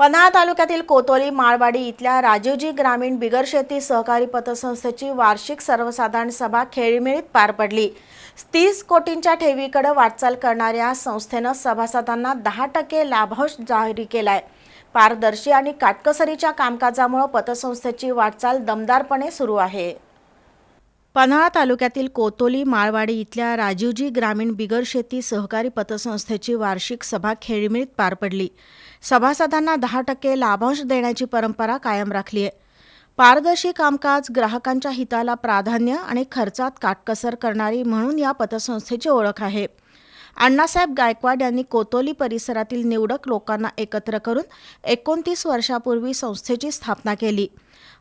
पन्हाळा तालुक्यातील कोतोली माळवाडी इथल्या राजीवजी ग्रामीण बिगर शेती सहकारी पतसंस्थेची वार्षिक सर्वसाधारण सभा खेळीमेळीत पार पडली. तीस कोटींच्या ठेवीकडे वाटचाल करणाऱ्या संस्थेनं सभासदांना दहा टक्के लाभांश जाहीर केलाय. पारदर्शी आणि काटकसरीच्या कामकाजामुळे पतसंस्थेची वाटचाल दमदारपणे सुरू आहे. पन्हाळा तालुक्यातील कोतोली माळवाडी इथल्या राजीवजी ग्रामीण बिगर शेती सहकारी पतसंस्थेची वार्षिक सभा खेळीमिळीत पार पडली. सभासदांना दहा टक्के लाभांश देण्याची परंपरा कायम राखली आहे पारदर्शी कामकाज ग्राहकांच्या हिताला प्राधान्य आणि खर्चात काटकसर करणारी म्हणून या पतसंस्थेची ओळख आहे. अण्णासाहेब गायकवाड यांनी कोतोली परिसरातील निवडक लोकांना एकत्र करून एकोणतीस वर्षापूर्वी संस्थेची स्थापना केली.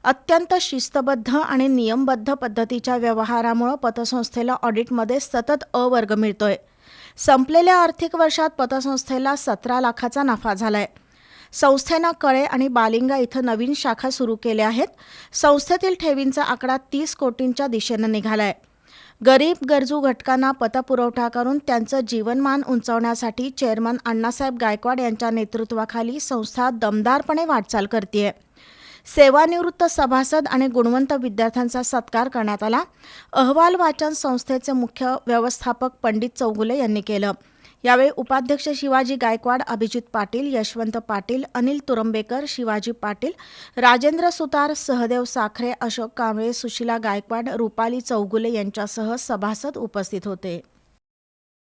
अत्यंत शिस्तबद्ध आणि नियमबद्ध पद्धतीच्या व्यवहारामुळे पतसंस्थेला ऑडिटमध्ये सतत अवर्ग मिळतोय. संपलेल्या आर्थिक वर्षात पतसंस्थेला सतरा लाखाचा नफा झालाय. संस्थेनं कळे आणि बालिंगा इथं नवीन शाखा सुरू केल्या आहेत. संस्थेतील ठेवींचा आकडा तीस कोटींच्या दिशेनं निघालाय. गरीब गरजू घटकांना पतपुरवठा करून त्यांचं जीवनमान उंचावण्यासाठी चेअरमन अण्णासाहेब गायकवाड यांच्या नेतृत्वाखाली संस्था दमदारपणे वाटचाल करते सेवानिवृत्त सभासद आणि गुणवंत विद्यार्थ्यांचा सत्कार करण्यात आला. अहवाल वाचन संस्थेचे मुख्य व्यवस्थापक पंडित चौगुले यांनी केलं. यावेळी उपाध्यक्ष शिवाजी गायकवाड अभिजित पाटील यशवंत पाटील अनिल तुरंबेकर शिवाजी पाटील राजेंद्र सुतार सहदेव साखरे अशोक कांबळे सुशिला गायकवाड रुपाली चौगुले यांच्यासह सभासद उपस्थित होते.